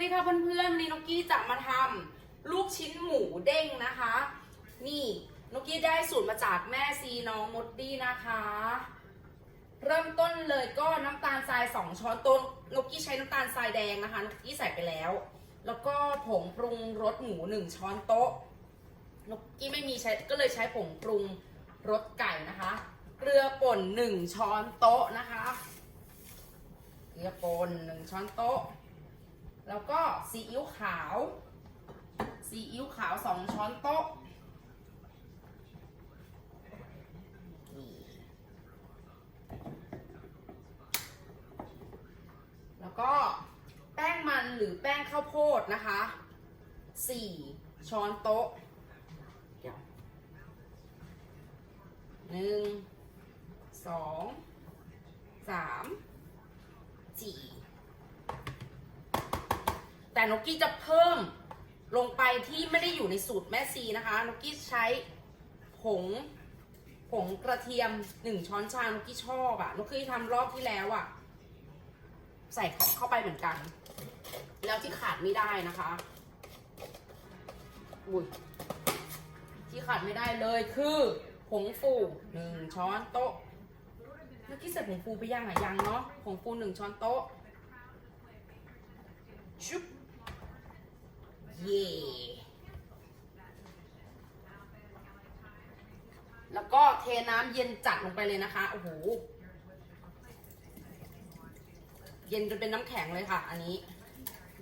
ดีค่ะเพื่อนๆวันนี้นกกี้จะมาทำลูกชิ้นหมูเด้งนะคะ นี่นกกี้ได้สูตรมาจากแม่ซีน้องมดดี้นะคะ เริ่มต้นเลยก็น้ำตาลทราย2ช้อนโต๊ะนกกี้ใช้น้ำตาลทรายแดงนะคะนกกี้ใส่ไปแล้ว แล้วก็ผงปรุงรสหมู1ช้อนโต๊ะนกกี้ไม่มีใช้ก็เลยใช้ผงปรุงรสไก่นะคะ เกลือป่น1ช้อนโต๊ะนะคะ เกลือป่น1ช้อนโต๊ะ แล้วก็ซีอิ๊วขาวซีอิ๊วขาว2ช้อนโต๊ะแล้วก็แป้งมันหรือแป้งข้าวโพดนะคะ4ช้อนโต๊ะหนึ่งสองสาม สี่ แต่นกกี้จะเพิ่มลงไปที่ไม่ได้อยู่ในสูตรแม่ซีนะคะนกกี้ใช้ผงผงกระเทียมหนึ่งช้อนชานกกี้ชอบอะนกกี้ทำรอบที่แล้วอะใส่เข้าไปเหมือนกัน แล้วที่ขาดไม่ได้นะคะอุ้ยที่ขาดไม่ได้เลยคือผงฟูหนึ่งช้อนโต๊ะเมื่อกี้ใส่ผงฟูไปยังอะยังเนาะผงฟูหนึ่งช้อนโต๊ะชุบ เย่แล้วก็เทน้ำเย็นจัดลงไปเลยนะคะ โอ้โห เย็นจนเป็นน้ำแข็งเลยค่ะ อันนี้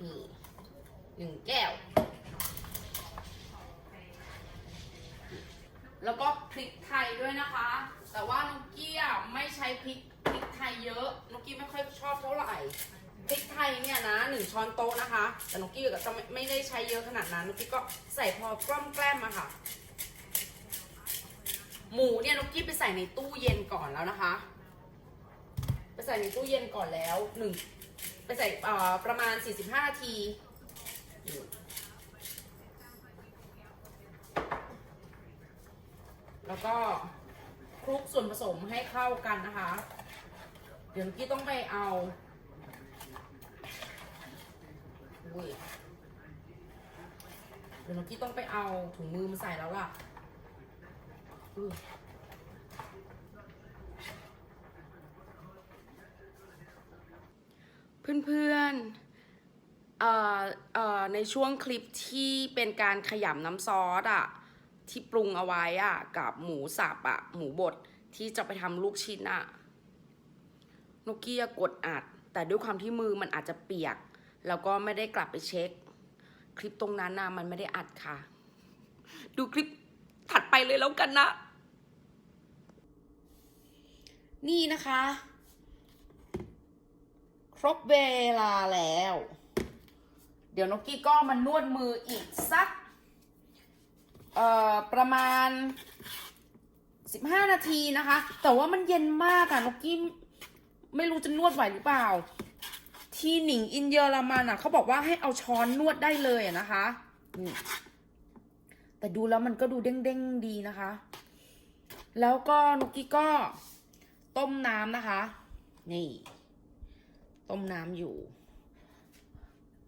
นี่หนึ่งแก้ว แล้วก็พริกไทยด้วยนะคะ แต่ว่านกกี้ไม่ใช้พริกพริกไทยเยอะนกกี้ไม่ค่อยชอบเท่าไหร่ พริกไทยเนี่ยนะหนึ่งช้อนโต๊ะนะคะ แต่นกกี้ก็จะไม่ได้ใช้เยอะขนาดนั้นนกกี้ก็ใส่พอกล้อมแกล้มอะค่ะ หมูเนี่ยนกกี้ไปใส่ในตู้เย็นก่อนแล้วนะคะ ไปใส่ในตู้เย็นก่อนแล้วหนึ่งไปใส่เอ่อประมาณ 45 นาทีแล้วก็คลุกส่วนผสมให้เข้ากันนะคะ เดี๋ยวกี้ต้องไปเอา อุ้ยเดี๋ยวกี้ต้องไปเอาถุงมือมาใส่แล้วล่ะเพื่อนๆเอ่อเอ่อในช่วงคลิปที่เป็นการขยำน้ำซอสอะที่ปรุงเอาไว้อะกับหมูสับอะหมูบดที่จะไปทำลูกชิ้นอะนกเกี้ยกดอัด แต่ด้วยความที่มือมันอาจจะเปียก แล้วก็ไม่ได้กลับไปเช็ค คลิปตรงนั้นนะมันไม่ได้อัดค่ะ ดูคลิปถัดไปเลยแล้วกันนะ นี่นะคะ ครบเวลาแล้ว เดี๋ยวนกกี้ก็มานวดมืออีกสัก เอ่อ ประมาณ15นาทีนะคะ แต่ว่ามันเย็นมากอะนกกี้ไม่รู้จะนวดไหวหรือเปล่า ที่หนิงอินเยอรมันอะเขาบอกว่าให้เอาช้อนนวดได้เลยนะคะนี่แต่ดูแล้วมันก็ดูเด้งๆดีนะคะ แล้วก็นุกกี้ก็ต้มน้ำนะคะ นี่ ต้มน้ำอยู่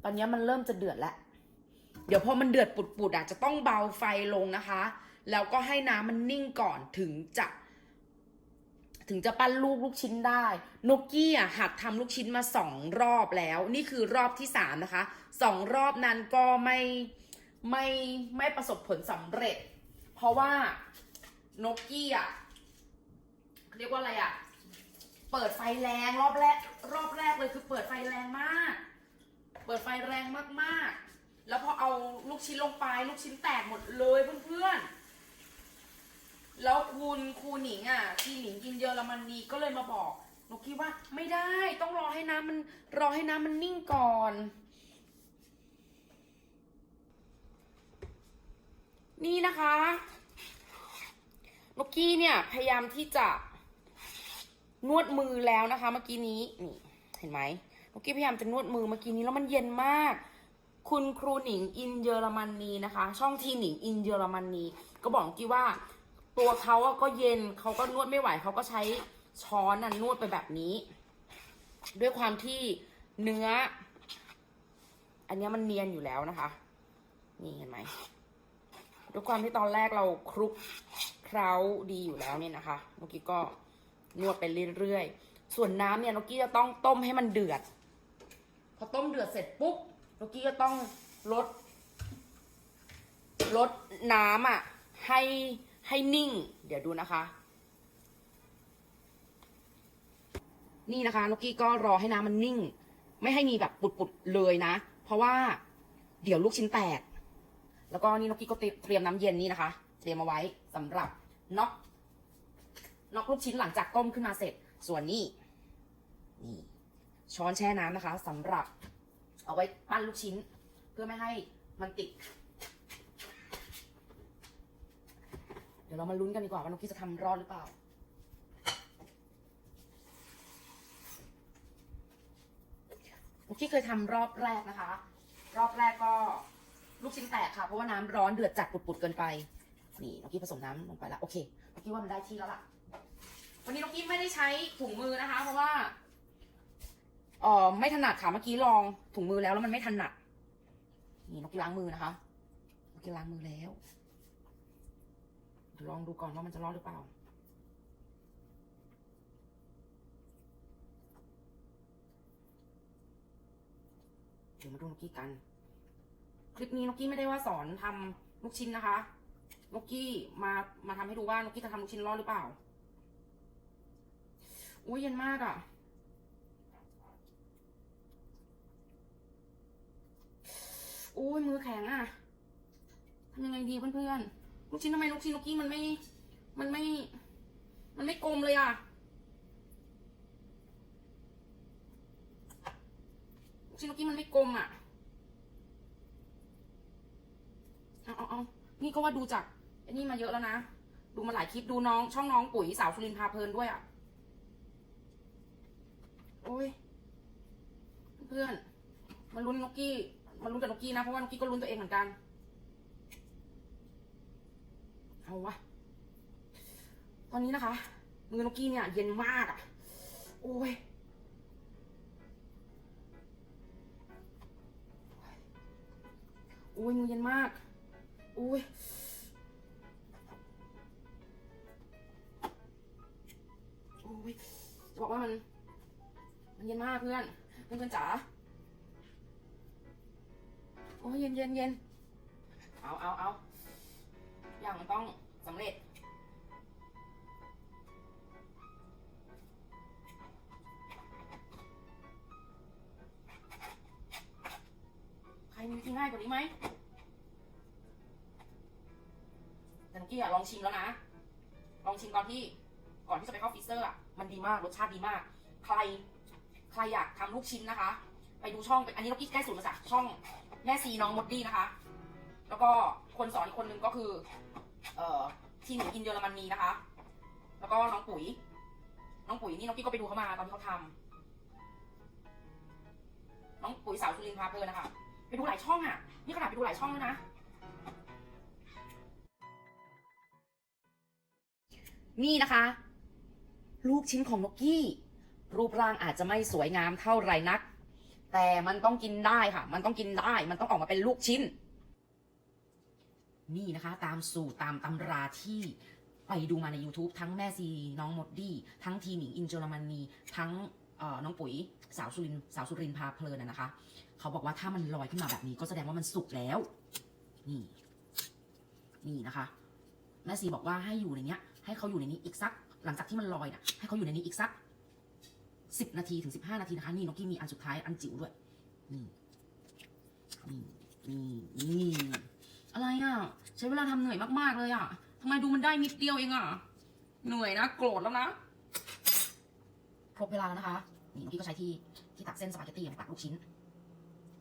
ตอนนี้มันเริ่มจะเดือดแล้ว เดี๋ยวพอมันเดือดปุดๆอะจะต้องเบาไฟลงนะคะ แล้วก็ให้น้ำมันนิ่งก่อนถึงจะ ถึงจะปั้นลูกลูกชิ้นได้นกกี้อะหัดทำลูกชิ้นมาสองรอบแล้ว นี่คือรอบที่สามนะคะสองรอบนั้นก็ไม่ไม่ไม่ประสบผลสำเร็จ เพราะว่านกกี้อะเรียกว่าอะไรอะ เปิดไฟแรงรอบแรกรอบแรกเลยคือเปิดไฟแรงมาก เปิดไฟแรงมากๆ แล้วพอเอาลูกชิ้นลงไปลูกชิ้นแตกหมดเลยเพื่อนๆ แล้วคุณครูหนิงอะที่หนิงกินเยอรมนีก็เลยมาบอกนกคิดว่า ไม่ได้ต้องรอให้น้ำมันรอให้น้ำมันนิ่งก่อน นี่นะคะนกกี้เนี่ยพยายามที่จะนวดมือแล้วนะคะ เมื่อกี้นี้นี่เห็นไหมนกกี้พยายามจะนวดมือเมื่อกี้นี้แล้วมันเย็นมาก คุณครูหนิงอินเยอรมนีนะคะ ช่องทีหนิงอินเยอรมนีก็บอกนกกี้ว่า ตัวเขาอะก็เย็นเขาก็นวดไม่ไหวเขาก็ใช้ช้อนน่ะนวดไปแบบนี้ ด้วยความที่เนื้อ อันนี้มันเนียนอยู่แล้วนะคะ นี่เห็นไหมด้วยความที่ตอนแรกเราคลุกเคล้าดีอยู่แล้วเนี่ยนะคะเมื่อกี้ก็นวดไปเรื่อยๆ ส่วนน้ำเนี่ยนกกี้จะต้องต้มให้มันเดือด พอต้มเดือดเสร็จปุ๊บนกกี้ก็ต้องลดลดน้ำอะให้ ให้นิ่ง เดี๋ยวดูนะคะ นี่นะคะนกกี้ก็รอให้น้ำมันนิ่ง ไม่ให้มีแบบปุดๆเลยนะ เพราะว่าเดี๋ยวลูกชิ้นแตก แล้วก็นี่นกกี้ก็เตรียมน้ำเย็นนี่นะคะ เตรียมเอาไว้สำหรับน็อกน็อกลูกชิ้นหลังจากต้มขึ้นมาเสร็จ ส่วนนี้นี่ช้อนแช่น้ำนะคะสำหรับเอาไว้ปั้นลูกชิ้น เพื่อไม่ให้มันติด ดี๋ยวเรามาลุ้นกันดีกว่าว่านกกี้จะทำรอดหรือเปล่านกกี้เคยทำรอบแรกนะคะ รอบแรกก็ลูกชิ้นแตกค่ะ เพราะว่าน้ำร้อนเดือดจัดปุดๆเกินไป นี่นกกี้ผสมน้ำลงไปแล้วโอเคนกกี้ว่ามันได้ที่แล้วล่ะ วันนี้นกกี้ไม่ได้ใช้ถุงมือนะคะ เพราะว่าเออไม่ถนัดค่ะ เมื่อกี้ลองถุงมือแล้วแล้วมันไม่ถนัด นี่นกกี้ล้างมือนะคะนกกี้ล้างมือแล้ว ลองดูก่อนว่ามันจะรอดหรือเปล่า เดี๋ยวมาดูนกกี้กัน คลิปนี้นกกี้ไม่ได้ว่าสอนทำลูกชิ้นนะคะนกกี้มามาทำให้ดูว่านกกี้จะทำลูกชิ้นรอดหรือเปล่า อุ้ยเย็นมากอะ่ะอุ้ยมือแข็งอะ่ะทำยังไงดีเพื่อนๆ ลูกชิ้นทำไมลูกชิ้นนกกี้มันไม่ มันไม่ มันไม่กลมเลยอะ่ะ ลูกชิ้นนกกี้มันไม่กลมอะ เอาเอาเอานี่ก็ว่าดูจากไอ้นี่มาเยอะแล้วนะ ดูมาหลายคลิปดูน้อง ช่องน้องปุ๋ยสาวสุรินพาเพลินด้วยอะ โอ้ย เพื่อน มันลุ้นนกกี้ มันลุ้นกับนกกี้นะ เพราะว่านกกี้ก็ลุ้นตัวเองเหมือนกัน เอาวะ ตอนนี้นะคะ มือนกกี้เนี่ย เย็นมากอะ โอ้ยโอ้ยมือเย็นมาก โอ้ยโอ้ยจะบอกว่ามัน มันเย็นมากเพื่อนเพื่อนจ๋าโอ้ยเย็นเย็นเย็นเอาเอาเอา อย่างมันต้องสำเร็จ ใครมีวิธีง่ายกว่านี้ไหมแต่เมื่อกี้อะลองชิมแล้วนะ ลองชิมตอนที่ก่อนที่จะไปเข้าฟรีเซอร์อะมันดีมาก รสชาติดีมาก ใคร ใครอยากทำลูกชิ้นนะคะ ไปดูช่องอันนี้เราคิดได้สูตรมาจากช่องแม่ซีน้องมดดี้นะคะ แล้วก็คนสอนอีกคนนึงก็คือ เอ่อทีหนูกินเยอรมนีนะคะ แล้วก็น้องปุ๋ย น้องปุ๋ยนี่น้องกี้ก็ไปดูเขามาตอนที่เขาทำน้องปุ๋ยสาวสุรินพาเพลินนะคะ ไปดูหลายช่องอะ นี่ขนาดไปดูหลายช่องแล้วนะ นี่นะคะ ลูกชิ้นของนกกี้ รูปร่างอาจจะไม่สวยงามเท่าไรนัก แต่มันต้องกินได้ค่ะ มันต้องกินได้ มันต้องออกมาเป็นลูกชิ้น นี่นะคะตามสูตรตามตำราที่ไปดูมาใน YouTube ทั้งแม่ซีน้องมดดี้ทั้งทีหนิงอินเจรมนีทั้งน้องปุ๋ยสาวสุรินสาวสุรินพาเพลินนะคะ เขาบอกว่าถ้ามันลอยขึ้นมาแบบนี้ก็แสดงว่ามันสุกแล้ว นี่ นี่นะคะ แม่ซีบอกว่าให้อยู่ในเนี้ยให้เขาอยู่ในนี้อีกสัก หลังจากที่มันลอยน่ะ ให้เขาอยู่ในนี้อีกสักสิบนาทีถึงสิบห้านาทีนะคะนี่นกกี้มีอันสุดท้ายอันจิ๋วด้วย นี่ นี่ นี่นี่ อะไรอะ ใช้เวลาทำเหนื่อยมากๆเลยอะทำไมดูมันได้นิดเดียวเองอะ เหนื่อยนะ โกรธแล้วนะ ครบเวลาแล้วนะคะ นี่เมื่อกี้ก็ใช้ที่ที่ตักเส้นสปาเกตตี้มาตักลูกชิ้น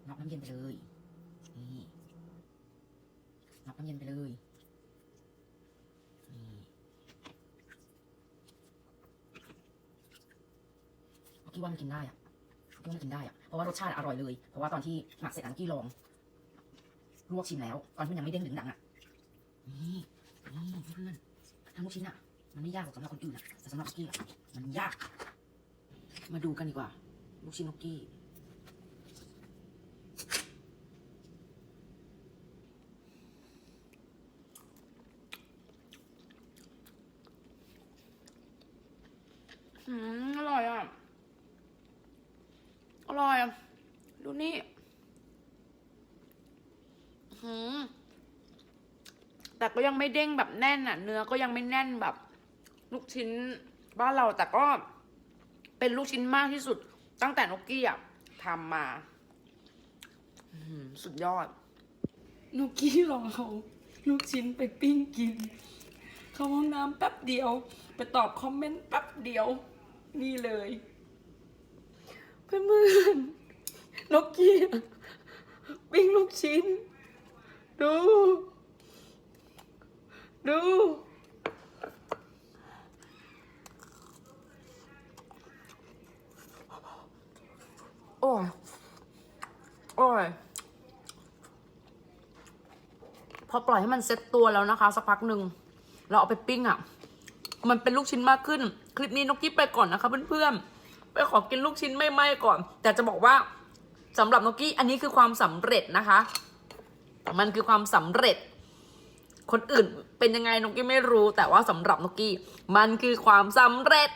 น็อกน้ำเย็นไปเลยนี่น็อกน้ำเย็นไปเลยนี่เมื่อกี้ว่ามันกินได้อะเมื่อกี้ว่ามันกินได้อะเพราะว่ารสชาติอร่อยเลย เพราะว่าตอนที่หมักเสร็จอันกี้ลอง ลวกชิ้นแล้ว ตอนมันยังไม่เด้งถึงดังอะนี่นี่เพื่อนทำลูกชิ้นอะ มันไม่ยากสำหรับคนอื่นอะแต่สำหรับนุกี้อะมันยาก มาดูกันดีกว่า ลูกชิ้นนุกกี้อร่อยอะ อร่อยอะ ดูนี่ แต่ก็ยังไม่เด้งแบบแน่นอะ เนื้อก็ยังไม่แน่นแบบ ลูกชิ้นบ้านเราแต่ก็เป็นลูกชิ้นมากที่สุด ตั้งแต่นกกี้อะทำมาสุดยอดนกกี้ลองเอาลูกชิ้นไปปิ้งกิน เข้าห้องน้ำแป๊บเดียว ไปตอบคอมเมนต์แป๊บเดียว นี่เลย เพื่อนๆนกกี้ปิ้งลูกชิ้น ดู ดู โอ้ย โอ้ย พอปล่อยให้มันเซ็ตตัวแล้วนะคะ สักพักหนึ่ง เราเอาไปปิ้งอะ่ะ มันเป็นลูกชิ้นมากขึ้น คลิปนี้นกกี้ไปก่อนนะคะเพื่อนๆ ไปขอกินลูกชิ้นไม่ไหม้ก่อน แต่จะบอกว่าสำหรับนกกี้อันนี้คือความสำเร็จนะคะ มันคือความสำเร็จ คนอื่นเป็นยังไงนกกี้ไม่รู้ แต่ว่าสำหรับนกกี้ มันคือความสำเร็จ